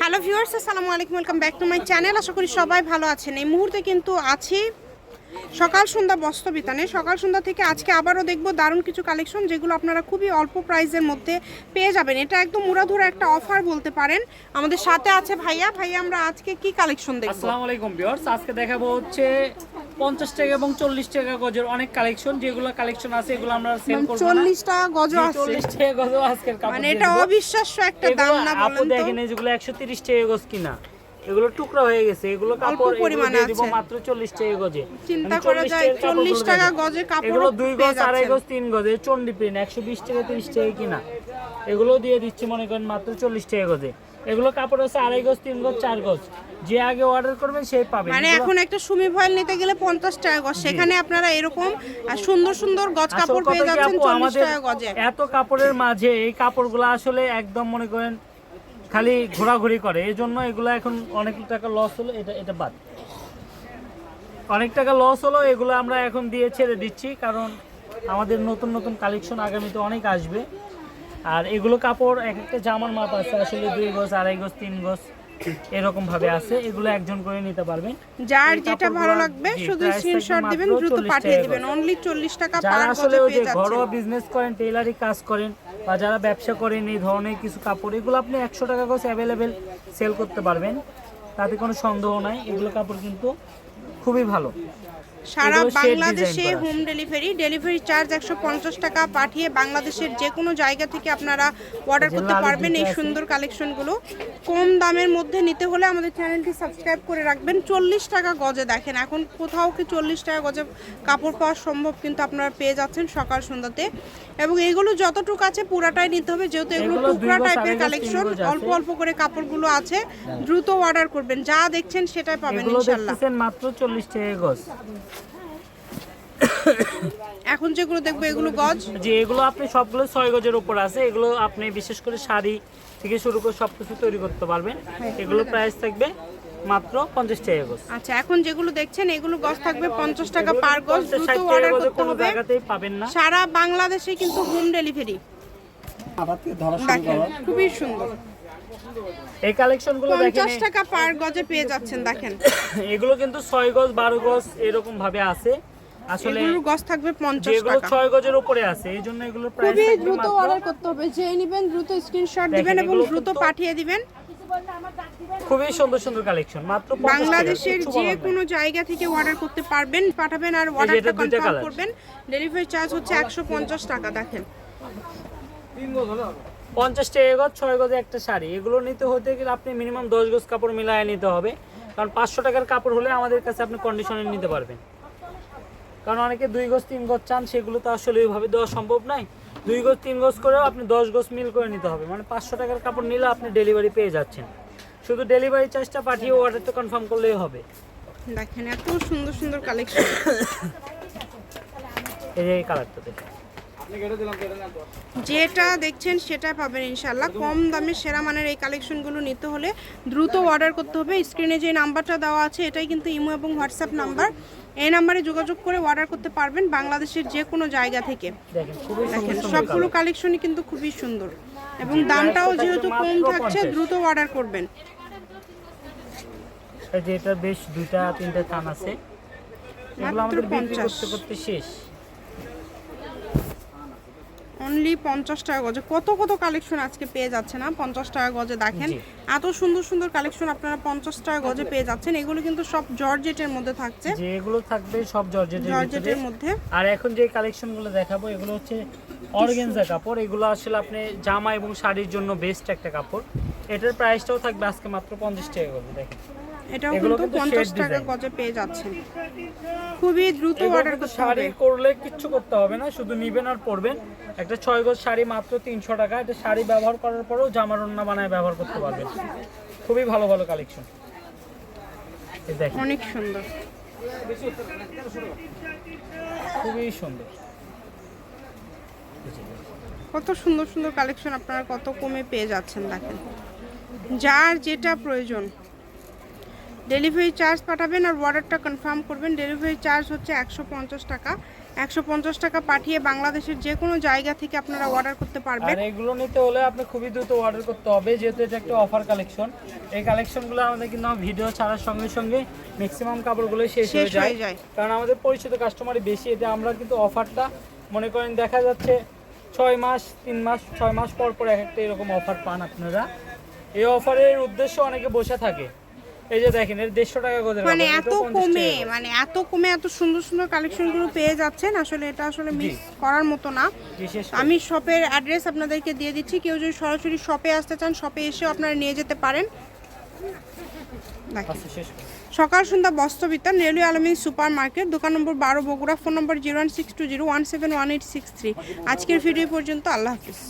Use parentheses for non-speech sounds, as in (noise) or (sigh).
Hello viewers আসসালামু আলাইকুম welcome back to my channel আশা করি সবাই ভালো আছেন। এই মুহূর্তে কিন্তু আছি সকাল সন্ধ্যা বস্ত্র বিতানে সকাল সন্ধ্যা থেকে আজকে আবারও দেখব দারুণ কিছু কালেকশন যেগুলো আপনারা খুবই অল্প প্রাইসের মধ্যে পেয়ে যাবেন। এটা একদম মুরাধুরা একটা অফার বলতে পারেন। আমাদের সাথে আছে ভাইয়া। ভাইয়া, আমরা আজকে কি কালেকশন দেখব? আসসালামু আলাইকুম ভিউয়ার্স আজকে দেখাবো হচ্ছে পঞ্চাশ টাকা এবং চল্লিশ টাকা গজের অনেক কালেকশন যেগুলো কালেকশন আছে এগুলো আমরা সেল করব চল্লিশ টাকা গজ আছে চল্লিশ টাকা গজ আজকের কাপড় মানে এটা অবিশ্বাস্য একটা দাম না আপু দেখেন যেগুলো একশো তিরিশ টাকা গজ কিনা এগুলো টুকরা হয়ে গেছে এগুলো কাপড় পরিমাণে দিব আছে। মাত্র চল্লিশ টাকা গজে। চিন্তা মানে করা 40 যায় টাকার চল্লিশ কাপড়গুলো টাকা গজে কাপড় এগুলো দুই গজ আড়াই গজ তিন গজে চন্ডি প্রিন্ট একশো বিশ টাকা তিরিশ টাকা কিনা। এগুলো দিয়ে দিচ্ছি মনে করেন মাত্র চল্লিশ টাকা গজে। এগুলো কাপড় আছে আড়াই গজ তিন গজ চার গজ। যে আগে অর্ডার করবেন সেই পাবেন। মানে এখন একটা সুমি ভয়েল নিতে গেলে পঞ্চাশ টাকা গজ। সেখানে আপনারা এরকম সুন্দর সুন্দর গজ কাপড় পেয়ে যাচ্ছেন চল্লিশ টাকা গজে। এত কাপড়ের মাঝে এই কাপড়গুলো আসলে একদম মনে করেন খালি ঘোরাঘুরি করে। এই জন্য এগুলো এখন অনেক টাকা লস হলো এটা এটা বাদ। অনেক টাকা লস হলো এগুলো আমরা এখন দিয়ে ছেড়ে দিচ্ছি কারণ আমাদের নতুন নতুন কালেকশন আগামীতে অনেক আসবে। আর এগুলো কাপড় এক একটা জামার মাপ আছে আসলে দুই গজ আড়াই গজ তিন গজ। এরকম ভাবে আছে এগুলো একজন করে নিতে পারবেন। যার যেটা ভালো লাগবে শুধু স্ক্রিনশট দিবেন দ্রুত পাঠিয়ে দিবেন। অনলি চল্লিশ টাকা পার গজে পেয়ে ঘরোয়া বিজনেস করেন টেইলারি কাজ করেন বা যারা ব্যবসা করেন এই ধরনের কিছু কাপড় এগুলো আপনি একশো টাকা করে অ্যাভেলেবেল সেল করতে পারবেন। তাতে কোনো সন্দেহ নাই এগুলো কাপড় কিন্তু খুবই ভালো। সারা বাংলাদেশে হোম ডেলিভারি ডেলিভারি চার্জ একশো পঞ্চাশ টাকা পাঠিয়ে বাংলাদেশের যে কোনো জায়গা থেকে আপনারা অর্ডার করতে পারবেন এই সুন্দর কালেকশনগুলো। কম দামের মধ্যে নিতে হলে আমাদের চ্যানেলটি সাবস্ক্রাইব করে রাখবেন। চল্লিশ টাকা গজে দেখেন এখন কোথাও কি চল্লিশ টাকা গজে কাপড় পাওয়া সম্ভব কিন্তু আপনারা পেয়ে যাচ্ছেন সকাল সন্ধ্যাতে। এবং এগুলো যতটুকু আছে পুরাটাই নিতে হবে যেহেতু এগুলো টুকরা টাইপের কালেকশন অল্প অল্প করে কাপড়গুলো আছে দ্রুত অর্ডার করবেন যা দেখছেন সেটাই পাবেন ইনশাল্লাহ। মাত্র চল্লিশ টাকা গজ। এখন যেগুলো দেখব এগুলো গজ? যে এগুলো আপনি সবগুলো ছয় গজের উপর আছে। এগুলো আপনি বিশেষ করে শাড়ি থেকে শুরু করে সব কিছু তৈরি করতে পারবেন। এগুলো প্রাইস থাকবে মাত্র পঞ্চাশ টাকা গজ। আচ্ছা এখন যেগুলো দেখছেন এগুলো গজ থাকবে পঞ্চাশ টাকা এগুলো পার গজ। দ্রুত অর্ডার করতে হবে। জায়গাতেই পাবেন না। সারা বাংলাদেশে কিন্তু হোম ডেলিভারি দেখেন খুবই সুন্দর। এই কালেকশনগুলো দেখেন পঞ্চাশ টাকা পার গজে পেয়ে যাচ্ছেন দেখেন। (coughs) এগুলো কিন্তু ছয় গজ বারো গজ এরকম ভাবে আছে। আসলে এগুলোর গজ থাকবে পঞ্চাশ যেগুলো টাকা। ছয় গজের উপরে আছে এই জন্য এগুলোর প্রাইস খুবই দ্রুত অর্ডার করতে হবে। যে নেবেন দ্রুত স্ক্রিনশট দিবেন এবং দ্রুত পাঠিয়ে দিবেন। খুবই সুন্দর সুন্দর কালেকশন মাত্র বাংলাদেশের যে কোনো জায়গা থেকে অর্ডার করতে পারবেন পাঠাবেন আর অর্ডারটা কনফার্ম করবেন। ডেলিভারি চার্জ হচ্ছে একশো পঞ্চাশ টাকা দেখেন। পঞ্চাশ টাকা গজ ছয় গজে একটা শাড়ি। এগুলো নিতে হতে গেলে আপনি মিনিমাম দশ গজ কাপড় মিলায় নিতে হবে। কারণ পাঁচশো টাকার কাপড় হলে আমাদের কাছে আপনি কন্ডিশনে নিতে পারবেন। কারণ অনেকে দুই গোছ তিন গোছ চান সেগুলো তো আসলে ওইভাবে দেওয়া সম্ভব নয় দুই গোছ তিন গোছ করেও আপনি দশ গোছ মিল করে নিতে হবে। মানে পাঁচশো টাকার কাপড় নিলে আপনি ডেলিভারি পেয়ে যাচ্ছেন। শুধু ডেলিভারি চার্জটা পাঠিয়ে অর্ডার তো কনফার্ম করলেই হবে। দেখেন এত সুন্দর সুন্দর কালেকশন এই কালারটা দেখেন। যেটা দেখছেন সেটা পাবেন ইনশাল্লাহ কম দামে সেরা মানের এই কালেকশনগুলো নিতে হলে দ্রুত অর্ডার করতে হবে। স্ক্রিনে যে নাম্বারটা দেওয়া আছে এটাই কিন্তু ইমো এবং হোয়াটসঅ্যাপ নাম্বার। এই নাম্বারে যোগাযোগ করে অর্ডার করতে পারবেন বাংলাদেশের যে কোনো জায়গা থেকে। দেখেন সবগুলো কালেকশনই কিন্তু খুবই সুন্দর। এবং দামটাও যেহেতু কম থাকছে দ্রুত অর্ডার করবেন। যেটা বেশ দুইটা তিনটা টান আছে। এগুলো মাত্র আমাদের বিক্রি করতে করতে শেষ। অনলি পঞ্চাশ টাকা গজে। কত কত কালেকশন আজকে পেয়ে যাচ্ছে না পঞ্চাশ টাকা গজে দেখেন। এত সুন্দর সুন্দর কালেকশন আপনারা পঞ্চাশ টাকা গজে পেয়ে যাচ্ছেন। এগুলো কিন্তু সব জর্জেটের মধ্যে থাকছে। এগুলো থাকবে সব জর্জেট জর্জেটের মধ্যে। আর এখন যে কালেকশনগুলো দেখাবো এগুলো হচ্ছে অর্গেনজা কাপড়। এগুলো আসলে আপনি জামা এবং শাড়ির জন্য বেস্ট একটা কাপড়। এটার প্রাইসটাও থাকবে আজকে মাত্র পঞ্চাশ টাকা করে দেখেন। এটাও কিন্তু কিন্তু পঞ্চাশ shade টাকা design। গজে পেয়ে যাচ্ছেন। খুবই দ্রুত অর্ডার করতে শাড়ি করলে কিচ্ছু করতে হবে না শুধু নিবেন আর পরবেন। একটা ছয় গজ শাড়ি মাত্র তিনশো টাকা এটা শাড়ি ব্যবহার করার পরেও জামার ওন্না বানায় ব্যবহার করতে পারবেন। খুবই ভালো ভালো কালেকশন দেখেন। অনেক সুন্দর। খুবই সুন্দর। কত সুন্দর সুন্দর কালেকশন আপনারা কত কমে পেয়ে যাচ্ছেন দেখেন। যার যেটা প্রয়োজন। ডেলিভারি চার্জ পাঠাবেন আর অর্ডারটা কনফার্ম করবেন। ডেলিভারি চার্জ হচ্ছে একশো পঞ্চাশ টাকা। একশো পঞ্চাশ টাকা পাঠিয়ে বাংলাদেশের যে কোনো জায়গা থেকে আপনারা অর্ডার করতে পারবেন। আর এগুলো নিতে হলে আপনি খুবই দ্রুত অর্ডার করতে হবে যেহেতু এটা একটা অফার কালেকশন এই কালেকশনগুলো আমাদের কিন্তু ভিডিও ছাড়ার সঙ্গে সঙ্গে ম্যাক্সিমাম কাপড়গুলো শেষ হয়ে যায়। হয়ে যায়। কারণ আমাদের পরিচিত কাস্টমারই বেশি এটা আমরা কিন্তু অফারটা মনে করেন দেখা যাচ্ছে ছয় মাস তিন মাস ছয় মাস পর পর এক একটা এরকম অফার পান আপনারা। এই অফারের উদ্দেশ্য অনেকে বসে থাকে। এই যে দেখেন এর দেড়শো টাকা করে মানে এত কমে মানে এত কমে এত সুন্দর সুন্দর কালেকশনগুলো পেয়ে যাচ্ছেন আসলে এটা আসলে মিস করার মতো না। আমি শপের অ্যাড্রেস আপনাদেরকে দিয়ে দিচ্ছি কেউ যদি সরাসরি শপে আসতে চান শপে এসেও আপনারা নিয়ে যেতে পারেন। আচ্ছা। সকাল সন্ধ্যা বস্ত্রবিতান রেলওয়ে আলমিন সুপার মার্কেট দোকান নম্বর বারো Bogura phone number zero one six two zero one seven one eight six three. আজকের ভিডিও পর্যন্ত আল্লাহ হাফিজ।